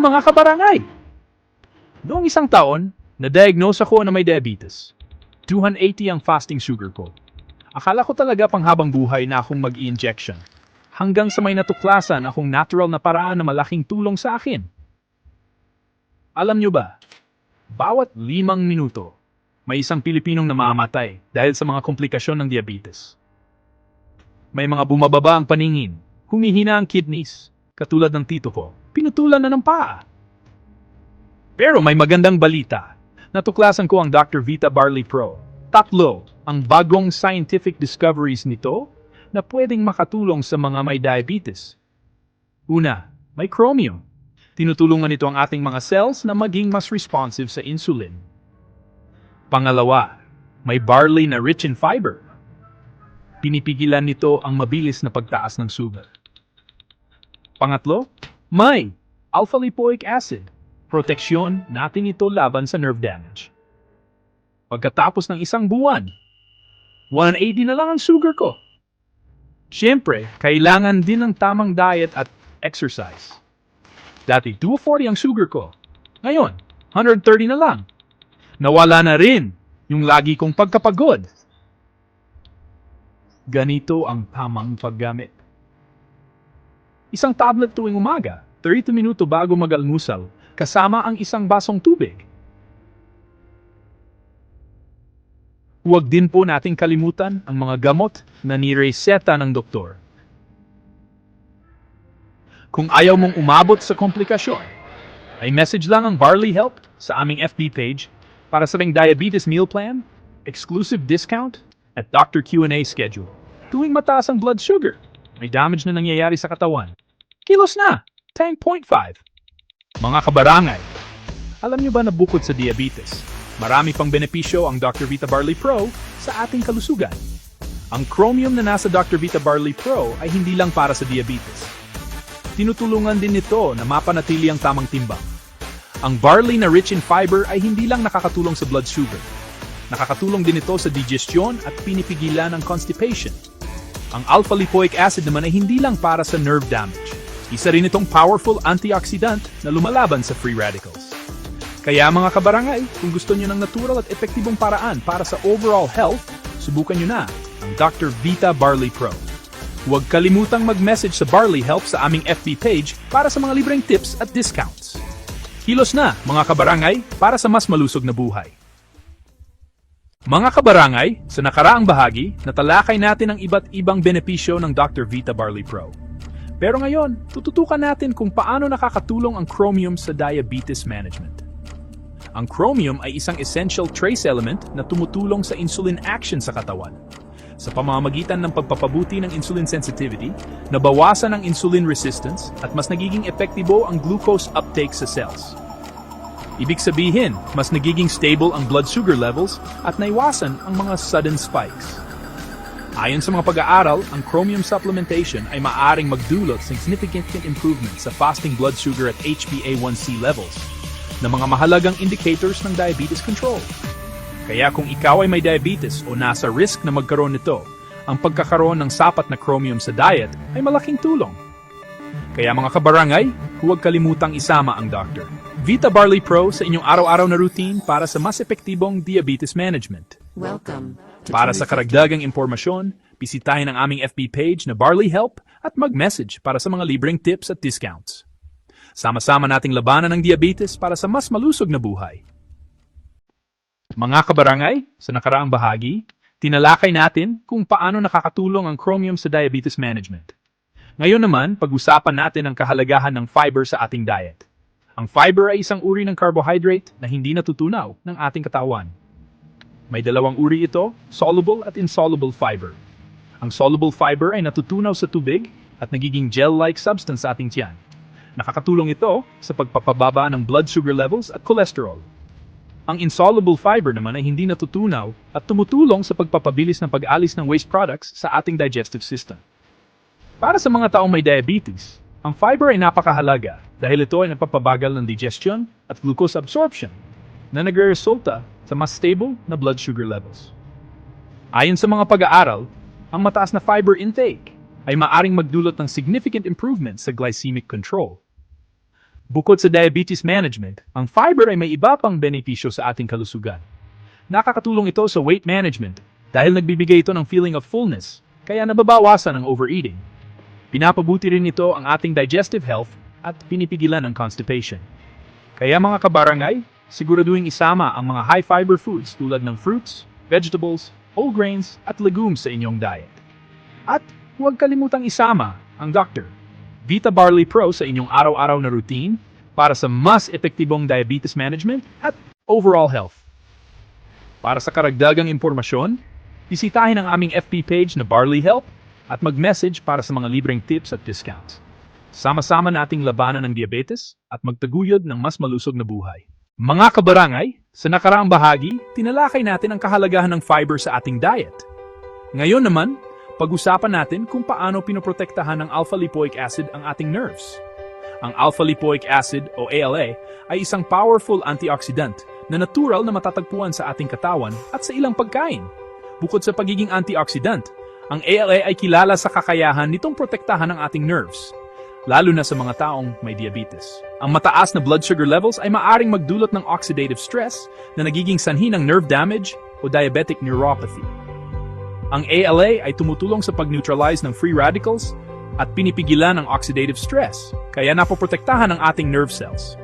Uy mga kabarangay! Noong isang taon, na-diagnose ako na may diabetes. 280 ang fasting sugar ko. Akala ko talaga panghabang buhay na akong mag-i-injection. Hanggang sa may natuklasan akong natural na paraan na malaking tulong sa akin. Alam nyo ba, bawat limang minuto, may isang Pilipinong namamatay dahil sa mga komplikasyon ng diabetes. May mga bumababa ang paningin, humihina ang kidneys, katulad ng tito ko, pinutulan na ng paa. Pero may magandang balita. Natuklasan ko ang Dr. Vita Barley Pro. Tatlo ang bagong scientific discoveries nito na pwedeng makatulong sa mga may diabetes. Una, may chromium. Tinutulungan nito ang ating mga cells na maging mas responsive sa insulin. Pangalawa, may barley na rich in fiber. Pinipigilan nito ang mabilis na pagtaas ng sugar. Pangatlo, may alpha-lipoic acid. Proteksyon natin ito laban sa nerve damage. Pagkatapos ng isang buwan, 180 na lang ang sugar ko. Siyempre, kailangan din ng tamang diet at exercise. Dati 240 ang sugar ko. Ngayon, 130 na lang. Nawala na rin yung lagi kong pagkapagod. Ganito ang tamang paggamit. Isang tablet tuwing umaga, 30 minuto bago mag-almusal, kasama ang isang basong tubig. Huwag din po nating kalimutan ang mga gamot na nireseta ng doktor. Kung ayaw mong umabot sa komplikasyon, ay message lang ang Barley Help sa aming FB page para sa ring diabetes meal plan, exclusive discount, at Dr. Q&A schedule. Tuwing mataas ang blood sugar, may damage na nangyayari sa katawan. Kilos na! 10.5 Mga kabarangay, alam niyo ba na bukod sa diabetes, marami pang benepisyo ang Dr. Vita Barley Pro sa ating kalusugan. Ang chromium na nasa Dr. Vita Barley Pro ay hindi lang para sa diabetes. Tinutulungan din nito na mapanatili ang tamang timbang. Ang barley na rich in fiber ay hindi lang nakakatulong sa blood sugar. Nakakatulong din ito sa digestion at pinipigilan ang constipation. Ang alpha-lipoic acid naman ay hindi lang para sa nerve damage. Isa rin itong powerful antioxidant na lumalaban sa free radicals. Kaya mga kabarangay, kung gusto nyo ng natural at epektibong paraan para sa overall health, subukan nyo na ang Dr. Vita Barley Pro. Huwag kalimutang mag-message sa Barley Help sa aming FB page para sa mga libreng tips at discounts. Kilos na, mga kabarangay, para sa mas malusog na buhay. Mga kabarangay, sa nakaraang bahagi, natalakay natin ang iba't ibang benepisyo ng Dr. Vita Barley Pro. Pero ngayon, tututukan natin kung paano nakakatulong ang chromium sa diabetes management. Ang chromium ay isang essential trace element na tumutulong sa insulin action sa katawan. Sa pamamagitan ng pagpapabuti ng insulin sensitivity, nabawasan ang insulin resistance at mas nagiging epektibo ang glucose uptake sa cells. Ibig sabihin, mas nagiging stable ang blood sugar levels at naiwasan ang mga sudden spikes. Ayon sa mga pag-aaral, ang chromium supplementation ay maaring magdulot ng significant improvement sa fasting blood sugar at HbA1c levels na mga mahalagang indicators ng diabetes control. Kaya kung ikaw ay may diabetes o nasa risk na magkaroon nito, ang pagkakaroon ng sapat na chromium sa diet ay malaking tulong. Kaya mga kabarangay, huwag kalimutang isama ang doctor. Vita Barley Pro sa inyong araw-araw na routine para sa mas epektibong diabetes management. Welcome Para sa 2050. karagdagang impormasyon, bisitahin ang aming FB page na Barley Help at mag-message para sa mga libreng tips at discounts. Sama-sama nating labanan ng diabetes para sa mas malusog na buhay. Mga kabarangay, sa nakaraang bahagi, tinalakay natin kung paano nakakatulong ang chromium sa diabetes management. Ngayon naman, pag-usapan natin ang kahalagahan ng fiber sa ating diet. Ang fiber ay isang uri ng carbohydrate na hindi natutunaw ng ating katawan. May dalawang uri ito, soluble at insoluble fiber. Ang soluble fiber ay natutunaw sa tubig at nagiging gel-like substance sa ating tiyan. Nakakatulong ito sa pagpapababa ng blood sugar levels at cholesterol. Ang insoluble fiber naman ay hindi natutunaw at tumutulong sa pagpapabilis ng pag-alis ng waste products sa ating digestive system. Para sa mga taong may diabetes, ang fiber ay napakahalaga dahil ito ay nagpapabagal ng digestion at glucose absorption na nagre-resulta sa mas stable na blood sugar levels. Ayon sa mga pag-aaral, ang mataas na fiber intake ay maaring magdulot ng significant improvement sa glycemic control. Bukod sa diabetes management, ang fiber ay may iba pang benepisyo sa ating kalusugan. Nakakatulong ito sa weight management dahil nagbibigay ito ng feeling of fullness, kaya nababawasan ang overeating. Pinapabuti rin ito ang ating digestive health at pinipigilan ang constipation. Kaya mga kabarangay, siguraduhin isama ang mga high fiber foods tulad ng fruits, vegetables, whole grains at legumes sa inyong diet. At huwag kalimutang isama ang Dr. Vita Barley Pro sa inyong araw-araw na routine para sa mas epektibong diabetes management at overall health. Para sa karagdagang impormasyon, bisitahin ang aming FB page na Barley Help at mag-message para sa mga libreng tips at discounts. Sama-sama nating labanan ng diabetes at magtaguyod ng mas malusog na buhay. Mga kabarangay, sa nakaraang bahagi, tinalakay natin ang kahalagahan ng fiber sa ating diet. Ngayon naman, pag-usapan natin kung paano pinoprotektahan ng alpha-lipoic acid ang ating nerves. Ang alpha-lipoic acid o ALA ay isang powerful antioxidant na natural na matatagpuan sa ating katawan at sa ilang pagkain. Bukod sa pagiging antioxidant, ang ALA ay kilala sa kakayahan nitong protektahan ang ating nerves, lalo na sa mga taong may diabetes. Ang mataas na blood sugar levels ay maaring magdulot ng oxidative stress na nagiging sanhi ng nerve damage o diabetic neuropathy. Ang ALA ay tumutulong sa pag-neutralize ng free radicals at pinipigilan ang oxidative stress, kaya napoprotektahan ang ating nerve cells.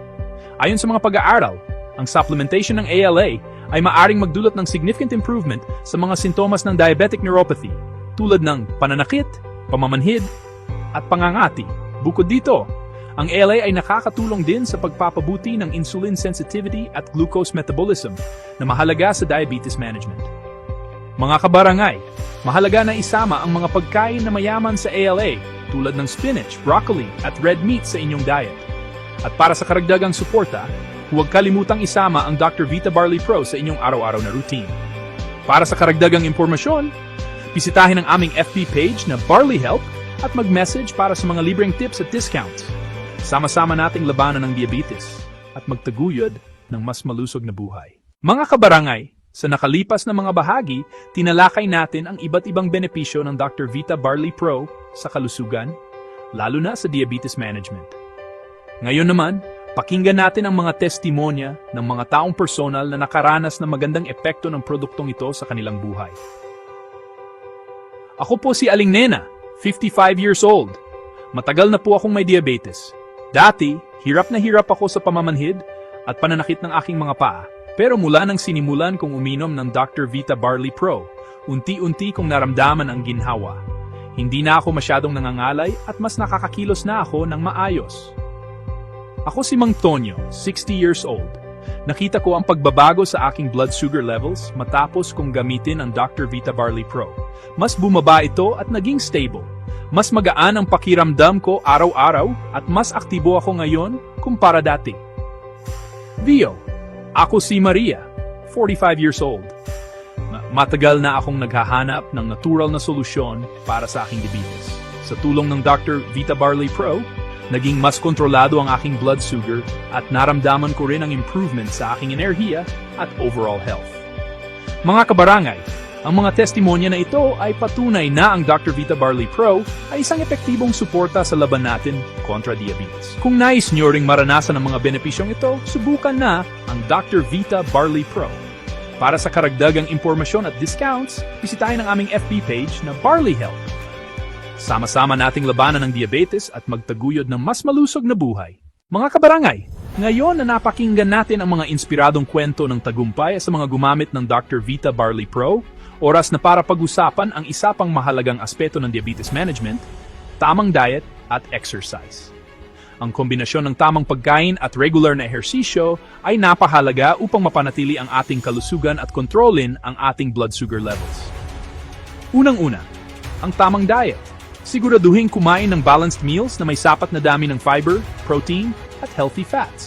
Ayon sa mga pag-aaral, ang supplementation ng ALA ay maaring magdulot ng significant improvement sa mga sintomas ng diabetic neuropathy tulad ng pananakit, pamamanhid, at pangangati. Bukod dito, ang ALA ay nakakatulong din sa pagpapabuti ng insulin sensitivity at glucose metabolism na mahalaga sa diabetes management. Mga kabarangay, mahalaga na isama ang mga pagkain na mayaman sa ALA tulad ng spinach, broccoli at red meat sa inyong diet. At para sa karagdagang suporta, huwag kalimutang isama ang Dr. Vita Barley Pro sa inyong araw-araw na routine. Para sa karagdagang impormasyon, bisitahin ang aming FB page na Barley Help at mag-message para sa mga libreng tips at discounts. Sama-sama nating labanan ng diabetes at magtaguyod ng mas malusog na buhay. Mga kabarangay, sa nakalipas na mga bahagi, tinalakay natin ang iba't ibang benepisyo ng Dr. Vita Barley Pro sa kalusugan, lalo na sa diabetes management. Ngayon naman, pakinggan natin ang mga testimonya ng mga taong personal na nakaranas ng magandang epekto ng produktong ito sa kanilang buhay. Ako po si Aling Nena, 55 years old. Matagal na po akong may diabetes. Dati, hirap na hirap ako sa pamamanhid at pananakit ng aking mga paa. Pero mula nang sinimulan kong uminom ng Dr. Vita Barley Pro, unti-unti kong naramdaman ang ginhawa. Hindi na ako masyadong nangangalay at mas nakakakilos na ako ng maayos. Ako si Mang Tonyo, 60 years old. Nakita ko ang pagbabago sa aking blood sugar levels matapos kong gamitin ang Dr. Vita Barley Pro. Mas bumaba ito at naging stable. Mas magaan ang pakiramdam ko araw-araw at mas aktibo ako ngayon kumpara dati. Vio, ako si Maria, 45 years old. Ma- Matagal na akong naghahanap ng natural na solusyon para sa aking diabetes. Sa tulong ng Dr. Vita Barley Pro, naging mas kontrolado ang aking blood sugar at naramdaman ko rin ang improvement sa aking enerhiya at overall health. Mga kabarangay, ang mga testimonya na ito ay patunay na ang Dr. Vita Barley Pro ay isang epektibong suporta sa laban natin kontra diabetes. Kung nais nyo ring maranasan ang mga benepisyong ito, subukan na ang Dr. Vita Barley Pro. Para sa karagdagang impormasyon at discounts, bisitahin ang aming FB page na Barley Health. Sama-sama nating labanan ng diabetes at magtaguyod ng mas malusog na buhay. Mga kabarangay, ngayon na napakinggan natin ang mga inspiradong kwento ng tagumpay sa mga gumamit ng Dr. Vita Barley Pro, oras na para pag-usapan ang isa pang mahalagang aspeto ng diabetes management, tamang diet at exercise. Ang kombinasyon ng tamang pagkain at regular na ehersisyo ay napahalaga upang mapanatili ang ating kalusugan at kontrolin ang ating blood sugar levels. Unang-una, ang tamang diet. Siguraduhin kumain ng balanced meals na may sapat na dami ng fiber, protein, at healthy fats.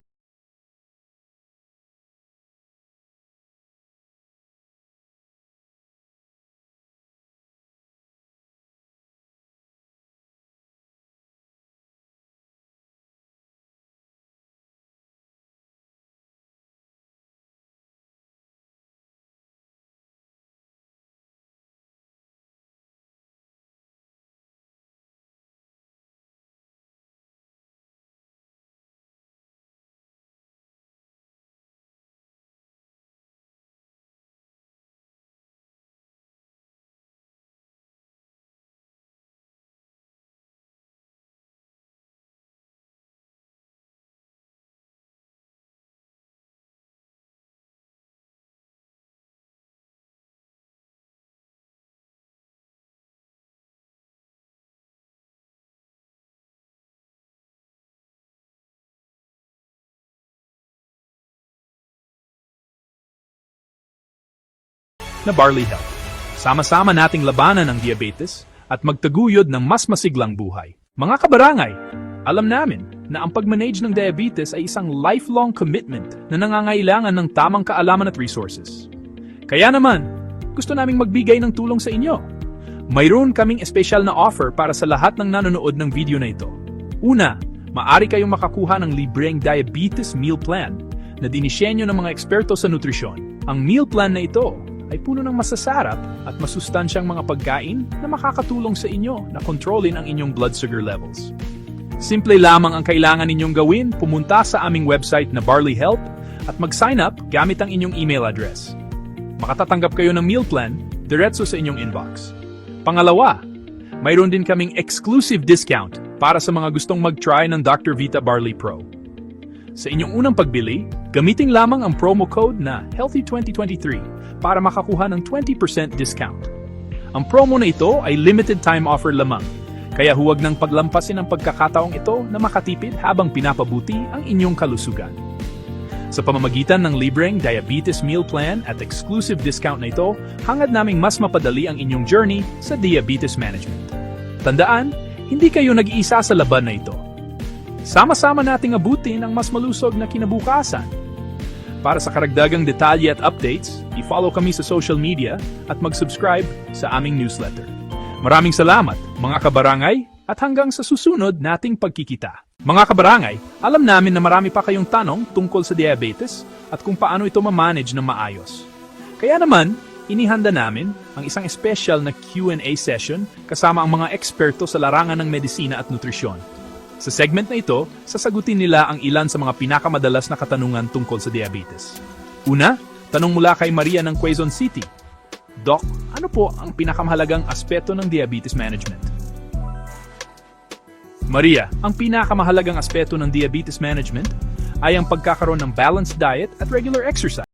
Na Barley Health. Sama-sama nating labanan ang diabetes at magtaguyod ng mas masiglang buhay. Mga kabarangay, alam namin na ang pag-manage ng diabetes ay isang lifelong commitment na nangangailangan ng tamang kaalaman at resources. Kaya naman, gusto naming magbigay ng tulong sa inyo. Mayroon kaming espesyal na offer para sa lahat ng nanonood ng video na ito. Una, maari kayong makakuha ng libreng diabetes meal plan na dinisenyo ng mga eksperto sa nutrisyon. Ang meal plan na ito ay puno ng masasarap at masustansyang mga pagkain na makakatulong sa inyo na kontrolin ang inyong blood sugar levels. Simple lamang ang kailangan ninyong gawin, pumunta sa aming website na Barley Help at mag-sign up gamit ang inyong email address. Makatatanggap kayo ng meal plan diretso sa inyong inbox. Pangalawa, mayroon din kaming exclusive discount para sa mga gustong mag-try ng Dr. Vita Barley Pro. Sa inyong unang pagbili, gamitin lamang ang promo code na Healthy2023 para makakuha ng 20% discount. Ang promo na ito ay limited time offer lamang, kaya huwag nang paglampasin ang pagkakataong ito na makatipid habang pinapabuti ang inyong kalusugan. Sa pamamagitan ng libreng diabetes meal plan at exclusive discount na ito, hangad naming mas mapadali ang inyong journey sa diabetes management. Tandaan, hindi kayo nag-iisa sa laban na ito. Sama-sama nating abutin ang mas malusog na kinabukasan. Para sa karagdagang detalye at updates, i-follow kami sa social media at mag-subscribe sa aming newsletter. Maraming salamat, mga kabarangay, at hanggang sa susunod nating pagkikita. Mga kabarangay, alam namin na marami pa kayong tanong tungkol sa diabetes at kung paano ito ma-manage ng maayos. Kaya naman, inihanda namin ang isang special na Q&A session kasama ang mga eksperto sa larangan ng medisina at nutrisyon. Sa segment na ito, sasagutin nila ang ilan sa mga pinakamadalas na katanungan tungkol sa diabetes. Una, tanong mula kay Maria ng Quezon City. Doc, ano po ang pinakamahalagang aspeto ng diabetes management? Maria, ang pinakamahalagang aspeto ng diabetes management ay ang pagkakaroon ng balanced diet at regular exercise.